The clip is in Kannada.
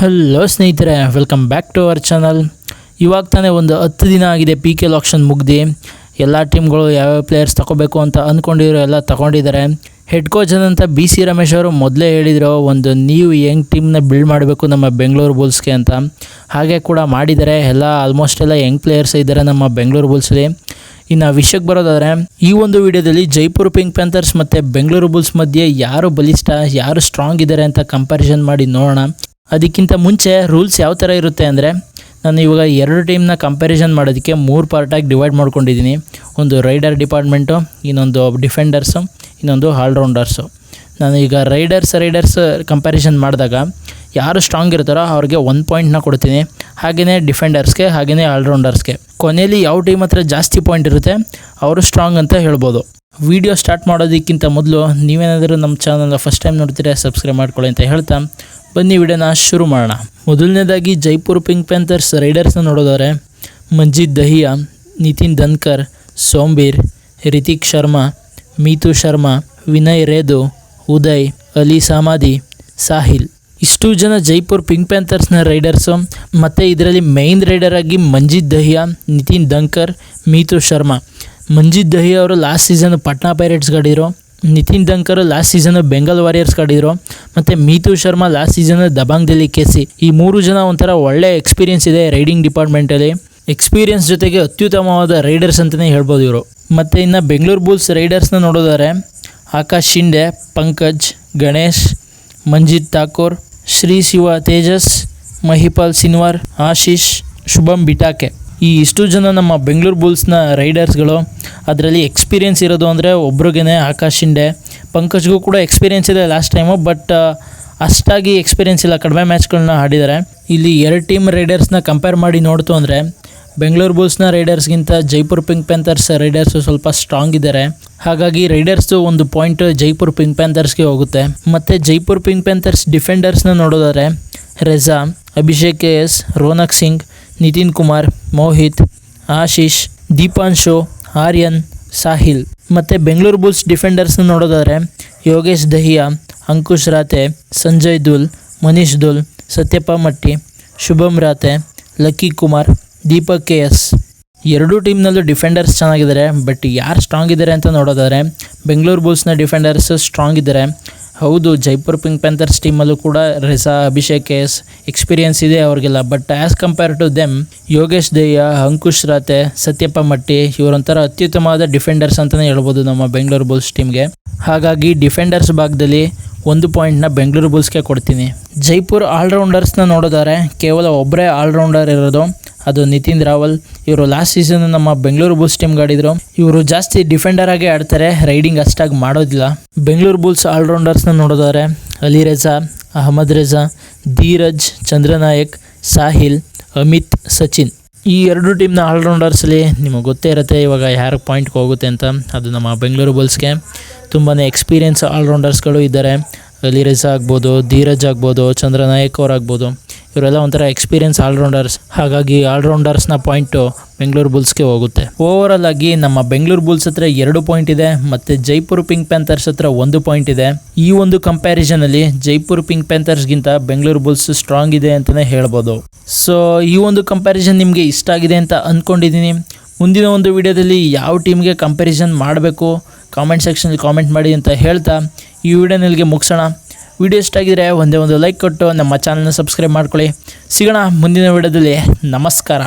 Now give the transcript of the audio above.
ಹಲೋ ಸ್ನೇಹಿತರೆ. Welcome back to our channel ಇವಾಗ ತಾನೇ ಒಂದು ಹತ್ತು ದಿನ ಆಗಿದೆ ಪಿ ಕೆ ಆಕ್ಷನ್ ಮುಗ್ದು. ಎಲ್ಲ ಟೀಮ್ಗಳು ಯಾವ್ಯಾವ ಪ್ಲೇಯರ್ಸ್ ತಗೋಬೇಕು ಅಂತ ಅಂದ್ಕೊಂಡಿರೋ ಎಲ್ಲ ತಗೊಂಡಿದ್ದಾರೆ. ಹೆಡ್ ಕೋಚ್ ಅಂತ ಬಿ ಸಿ ರಮೇಶ್ ಅವರು ಮೊದಲೇ ಹೇಳಿದರು, ಒಂದು ನೀವು ಯಂಗ್ ಟೀಮ್ನ ಬಿಲ್ಡ್ ಮಾಡಬೇಕು ನಮ್ಮ ಬೆಂಗಳೂರು ಬುಲ್ಸ್ಗೆ ಅಂತ. ಹಾಗೆ ಕೂಡ ಮಾಡಿದ್ದಾರೆ. ಎಲ್ಲ ಆಲ್ಮೋಸ್ಟ್ ಎಲ್ಲ ಯಂಗ್ ಪ್ಲೇಯರ್ಸ್ ಇದ್ದಾರೆ ನಮ್ಮ ಬೆಂಗಳೂರು ಬುಲ್ಸ್ಲಿ ಇನ್ನು ವಿಷಯಕ್ಕೆ ಬರೋದಾದರೆ, ಈ ಒಂದು ವಿಡಿಯೋದಲ್ಲಿ ಜೈಪುರ್ ಪಿಂಕ್ ಪ್ಯಾಂಥರ್ಸ್ ಮತ್ತು ಬೆಂಗಳೂರು ಬುಲ್ಸ್ ಮಧ್ಯೆ ಯಾರು ಬಲಿಷ್ಠ, ಯಾರು ಸ್ಟ್ರಾಂಗ್ ಇದ್ದಾರೆ ಅಂತ ಕಂಪ್ಯಾರಿಸನ್ ಮಾಡಿ ನೋಡೋಣ. ಅದಕ್ಕಿಂತ ಮುಂಚೆ ರೂಲ್ಸ್ ಯಾವ ಥರ ಇರುತ್ತೆ ಅಂದರೆ, ನಾನು ಇವಾಗ ಎರಡು ಟೀಮ್ನ ಕಂಪ್ಯಾರಿಸನ್ ಮಾಡೋದಕ್ಕೆ ಮೂರು ಪಾರ್ಟಾಗಿ ಡಿವೈಡ್ ಮಾಡ್ಕೊಂಡಿದ್ದೀನಿ. ಒಂದು ರೈಡರ್ ಡಿಪಾರ್ಟ್ಮೆಂಟು ಇನ್ನೊಂದು ಡಿಫೆಂಡರ್ಸು ಇನ್ನೊಂದು ಆಲ್ರೌಂಡರ್ಸು ನಾನು ಈಗ ರೈಡರ್ಸ್ ರೈಡರ್ಸ್ ಕಂಪ್ಯಾರಿಸನ್ ಮಾಡಿದಾಗ ಯಾರು ಸ್ಟ್ರಾಂಗ್ ಇರ್ತಾರೋ ಅವ್ರಿಗೆ ಒನ್ ಪಾಯಿಂಟ್ನ ಕೊಡ್ತೀನಿ. ಹಾಗೆಯೇ ಡಿಫೆಂಡರ್ಸ್ಗೆ ಹಾಗೆಯೇ ಆಲ್ರೌಂಡರ್ಸ್ಗೆ ಕೊನೆಯಲ್ಲಿ ಯಾವ ಟೀಮ್ ಹತ್ರ ಜಾಸ್ತಿ ಪಾಯಿಂಟ್ ಇರುತ್ತೆ, ಅವರು ಸ್ಟ್ರಾಂಗ್ ಅಂತ ಹೇಳ್ಬೋದು. ವಿಡಿಯೋ ಸ್ಟಾರ್ಟ್ ಮಾಡೋದಕ್ಕಿಂತ ಮೊದಲು ನೀವೇನಾದರೂ ನಮ್ಮ ಚಾನಲ್ನ ಫಸ್ಟ್ ಟೈಮ್ ನೋಡ್ತೀರಾ ಸಬ್ಸ್ಕ್ರೈಬ್ ಮಾಡ್ಕೊಳ್ಳಿ ಅಂತ ಹೇಳ್ತಾ. ಬನ್ನಿ ವಿಡಿಯೋನ ಶುರು ಮಾಡೋಣ. ಮೊದಲನೇದಾಗಿ ಜೈಪುರ್ ಪಿಂಕ್ ಪ್ಯಾಂಥರ್ಸ್ ರೈಡರ್ಸ್ನ ನೋಡೋದಾದ್ರೆ ಮಂಜಿತ್ ದಹಿಯಾ, ನಿತಿನ್ ಧನ್ಕರ್, ಸೋಂಬೀರ್ ರಿತಿಕ್ ಶರ್ಮಾ, ಮೀತು ಶರ್ಮಾ, ವಿನಯ್ ರೇದು, ಉದಯ್, ಅಲಿ ಸಾಮಾದಿ, ಸಾಹಿಲ್. ಇಷ್ಟು ಜನ ಜೈಪುರ್ ಪಿಂಕ್ ಪ್ಯಾಂಥರ್ಸ್ನ ರೈಡರ್ಸು. ಮತ್ತು ಇದರಲ್ಲಿ ಮೈನ್ ರೈಡರ್ ಆಗಿ ಮಂಜಿತ್ ದಹಿಯಾ, ನಿತಿನ್ ದಂಕರ್ ಮೀತು ಶರ್ಮಾ. ಮಂಜಿತ್ ದಹಿಯಾ ಅವರು last season Patna pirates ಗಾಡಿರೋ Nitin Dhankar last season Bengal warriors ಕಾಡಿದ್ರು ಮತ್ತು Meetu Sharma last season Dabang Delhi K C ಈ ಮೂರು ಜನ ಒಂಥರ ಒಳ್ಳೆ ಎಕ್ಸ್ಪೀರಿಯನ್ಸ್ ಇದೆ ರೈಡಿಂಗ್ ಡಿಪಾರ್ಟ್ಮೆಂಟಲ್ಲಿ ಎಕ್ಸ್ಪೀರಿಯನ್ಸ್ ಜೊತೆಗೆ ಅತ್ಯುತ್ತಮವಾದ ರೈಡರ್ಸ್ ಅಂತಲೇ ಹೇಳ್ಬೋದು ಇವರು. ಮತ್ತು ಇನ್ನು ಬೆಂಗಳೂರು ಬುಲ್ಸ್ ರೈಡರ್ಸ್ನ ನೋಡೋದಾದ್ರೆ ಆಕಾಶ್ ಶಿಂಡೆ, ಪಂಕಜ್, ಗಣೇಶ್, ಮಂಜಿತ್ ಠಾಕೂರ್, ಶ್ರೀ ಶಿವ ತೇಜಸ್, ಮಹಿಪಾಲ್ ಸಿನ್ವಾರ್, ಆಶೀಶ್, ಶುಭಂ ಬಿಟಾಕೆ. ಈ ಇಷ್ಟು ಜನ ನಮ್ಮ ಬೆಂಗಳೂರು ಬುಲ್ಸ್ನ ರೈಡರ್ಸ್ಗಳು, ಅದರಲ್ಲಿ ಎಕ್ಸ್ಪೀರಿಯನ್ಸ್ ಇರೋದು ಅಂದರೆ ಒಬ್ರಿಗೇ ಆಕಾಶ್ ಶಿಂಡೆ ಪಂಕಜ್ಗೂ ಕೂಡ ಎಕ್ಸ್ಪೀರಿಯನ್ಸ್ ಇದೆ ಲಾಸ್ಟ್ ಟೈಮು, ಬಟ್ ಅಷ್ಟಾಗಿ ಎಕ್ಸ್ಪೀರಿಯೆನ್ಸ್ ಇಲ್ಲ. ಕಡಿಮೆ ಮ್ಯಾಚ್ಗಳನ್ನ ಆಡಿದ್ದಾರೆ. ಇಲ್ಲಿ ಎರಡು ಟೀಮ್ ರೈಡರ್ಸ್ನ ಕಂಪೇರ್ ಮಾಡಿ ನೋಡ್ತು ಅಂದರೆ, ಬೆಂಗಳೂರು ಬುಲ್ಸ್ನ ರೈಡರ್ಸ್ಗಿಂತ ಜೈಪುರ್ ಪಿಂಕ್ ಪ್ಯಾಂಥರ್ಸ್ ರೈಡರ್ಸು ಸ್ವಲ್ಪ ಸ್ಟ್ರಾಂಗ್ ಇದ್ದಾರೆ. ಹಾಗಾಗಿ ರೈಡರ್ಸ್ದು ಒಂದು ಪಾಯಿಂಟ್ ಜೈಪುರ್ ಪಿಂಕ್ ಪ್ಯಾಂಥರ್ಸ್ಗೆ ಹೋಗುತ್ತೆ. ಮತ್ತು ಜೈಪುರ್ ಪಿಂಕ್ ಪ್ಯಾಂಥರ್ಸ್ ಡಿಫೆಂಡರ್ಸ್ನ ನೋಡೋದಾದ್ರೆ, ರೆಜಾ, ಅಭಿಷೇಕ್ ಕೆ ಎಸ್, ರೋನಕ್ ಸಿಂಗ್ ನಿತಿನ್ ಕುಮಾರ್, ಮೋಹಿತ್, ಆಶೀಶ್ ದೀಪಾಂಶು ಆರ್ಯನ್, ಸಾಹಿಲ್. ಮತ್ತು ಬೆಂಗಳೂರು ಬುಲ್ಸ್ ಡಿಫೆಂಡರ್ಸ್ನ ನೋಡೋದಾದರೆ ಯೋಗೇಶ್ ದಹಿಯಾ, ಅಂಕುಶ್ ರಾತೆ ಸಂಜಯ್ ದುಲ್, ಮನೀಶ್ ದುಲ್, ಸತ್ಯಪ್ಪ ಮಟ್ಟಿ, ಶುಭಂ ರಾತೆ ಲಕ್ಕಿ ಕುಮಾರ್, ದೀಪಕ್ ಕೆ ಎಸ್. ಎರಡೂ ಟೀಮ್ನಲ್ಲೂ ಡಿಫೆಂಡರ್ಸ್ ಚೆನ್ನಾಗಿದ್ದಾರೆ, ಬಟ್ ಯಾರು ಸ್ಟ್ರಾಂಗ್ ಇದ್ದಾರೆ ಅಂತ ನೋಡೋದಾದರೆ ಬೆಂಗಳೂರು ಬುಲ್ಸ್ನ ಡಿಫೆಂಡರ್ಸ್ ಸ್ಟ್ರಾಂಗ್ ಇದ್ದಾರೆ. ಹೌದು, ಜೈಪುರ್ ಪಿಂಕ್ ಪ್ಯಾಂಥರ್ಸ್ ಟೀಮಲ್ಲೂ ಕೂಡ ರೆಸಾ ಅಭಿಷೇಕ್ ಎಸ್ ಎಕ್ಸ್ಪೀರಿಯನ್ಸ್ ಇದೆ ಅವ್ರಿಗೆಲ್ಲ. But as compare to them Yogesh Dahiya, Ankush Rathe Satyappa Matti ಇವರೊಂಥರ ಅತ್ಯುತ್ತಮವಾದ ಡಿಫೆಂಡರ್ಸ್ ಅಂತಲೇ ಹೇಳ್ಬೋದು ನಮ್ಮ ಬೆಂಗಳೂರು ಬುಲ್ಸ್ ಟೀಮ್ಗೆ ಹಾಗಾಗಿ ಡಿಫೆಂಡರ್ಸ್ ಭಾಗದಲ್ಲಿ ಒಂದು ಪಾಯಿಂಟ್ನ ಬೆಂಗಳೂರು ಬುಲ್ಸ್ಗೆ ಕೊಡ್ತೀನಿ. ಜೈಪುರ್ ಆಲ್ರೌಂಡರ್ಸ್ನ ನೋಡೋದಾರೆ ಕೇವಲ ಒಬ್ಬರೇ ಆಲ್ರೌಂಡರ್ ಇರೋದು ಅದು ನಿತಿನ್ ರಾವಲ್. ಇವರು ಲಾಸ್ಟ್ ಸೀಸನ್ ನಮ್ಮ ಬೆಂಗಳೂರು ಬುಲ್ಸ್ ಟೀಮ್ ಗಾಡಿದ್ರು ಇವರು ಜಾಸ್ತಿ ಡಿಫೆಂಡರ್ ಆಗಿ ಆಡ್ತಾರೆ ರೈಡಿಂಗ್ ಅಷ್ಟಾಗಿ ಮಾಡೋದಿಲ್ಲ. ಬೆಂಗಳೂರು ಬುಲ್ಸ್ ಆಲ್ರೌಂಡರ್ಸ್ನ ನೋಡೋದಾದ್ರೆ, ಅಲಿ ರೆಜಾ, ಅಹಮದ್ ರೆಜಾ, ಧೀರಜ್, ಚಂದ್ರನಾಯಕ್, ಸಾಹಿಲ್, ಅಮಿತ್, ಸಚಿನ್. ಈ ಎರಡು ಟೀಮ್ನ ಆಲ್ರೌಂಡರ್ಸಲ್ಲಿ ನಿಮಗೆ ಗೊತ್ತೇ ಇರುತ್ತೆ ಇವಾಗ ಯಾರು ಪಾಯಿಂಟ್ಗೆ ಹೋಗುತ್ತೆ ಅಂತ. ಅದು ನಮ್ಮ ಬೆಂಗಳೂರು ಬುಲ್ಸ್ಗೆ ತುಂಬಾ ಎಕ್ಸ್ಪೀರಿಯನ್ಸ್ ಆಲ್ರೌಂಡರ್ಸ್ಗಳು ಇದ್ದಾರೆ. ಅಲಿ ರೆಜಾ ಆಗ್ಬೋದು, ಧೀರಜ್ ಆಗ್ಬೋದು, ಚಂದ್ರನಾಯಕ್ ಅವ್ರು ಆಗ್ಬೋದು. ಇವರೆಲ್ಲ ಒಂಥರ ಎಕ್ಸ್ಪೀರಿಯನ್ಸ್ ಆಲ್ರೌಂಡರ್ಸ್ ಹಾಗಾಗಿ ಆಲ್ರೌಂಡರ್ಸ್ನ ಪಾಯಿಂಟು ಬೆಂಗಳೂರು ಬುಲ್ಸ್ಗೆ ಹೋಗುತ್ತೆ. ಓವರಾಲ್ ಆಗಿ ನಮ್ಮ ಬೆಂಗಳೂರು ಬುಲ್ಸ್ ಹತ್ರ ಎರಡು ಪಾಯಿಂಟ್ ಇದೆ, ಮತ್ತು ಜೈಪುರ್ ಪಿಂಕ್ ಪ್ಯಾಂಥರ್ಸ್ ಹತ್ರ ಒಂದು ಪಾಯಿಂಟ್ ಇದೆ. ಈ ಒಂದು ಕಂಪ್ಯಾರಿಸನಲ್ಲಿ ಜೈಪುರ್ ಪಿಂಕ್ ಪ್ಯಾಂಥರ್ಸ್ಗಿಂತ ಬೆಂಗಳೂರು ಬುಲ್ಸ್ ಸ್ಟ್ರಾಂಗ್ ಇದೆ ಅಂತಲೇ ಹೇಳ್ಬೋದು. ಸೊ ಈ ಒಂದು ಕಂಪ್ಯಾರಿಸನ್ ನಿಮಗೆ ಇಷ್ಟ ಆಗಿದೆ ಅಂತ ಅಂದ್ಕೊಂಡಿದ್ದೀನಿ ಮುಂದಿನ ಒಂದು ವಿಡಿಯೋದಲ್ಲಿ ಯಾವ ಟೀಮ್ಗೆ ಕಂಪ್ಯಾರಿಸನ್ ಮಾಡಬೇಕು? ಕಾಮೆಂಟ್ ಸೆಕ್ಷನಲ್ಲಿ ಕಾಮೆಂಟ್ ಮಾಡಿ ಅಂತ ಹೇಳ್ತಾ ಈ ವಿಡಿಯೋನಲ್ಲಿಗೆ ಮುಗಿಸೋಣ. ವಿಡಿಯೋ ಇಷ್ಟ ಆಗಿದ್ರೆ ಒಂದೇ ಒಂದು ಲೈಕ್ ಕೊಟ್ಟು ನಮ್ಮ ಚಾನಲ್ನ ಸಬ್ಸ್ಕ್ರೈಬ್ ಮಾಡ್ಕೊಳ್ಳಿ. ಸಿಗೋಣ ಮುಂದಿನ ವಿಡಿಯೋದಲ್ಲಿ. ನಮಸ್ಕಾರ.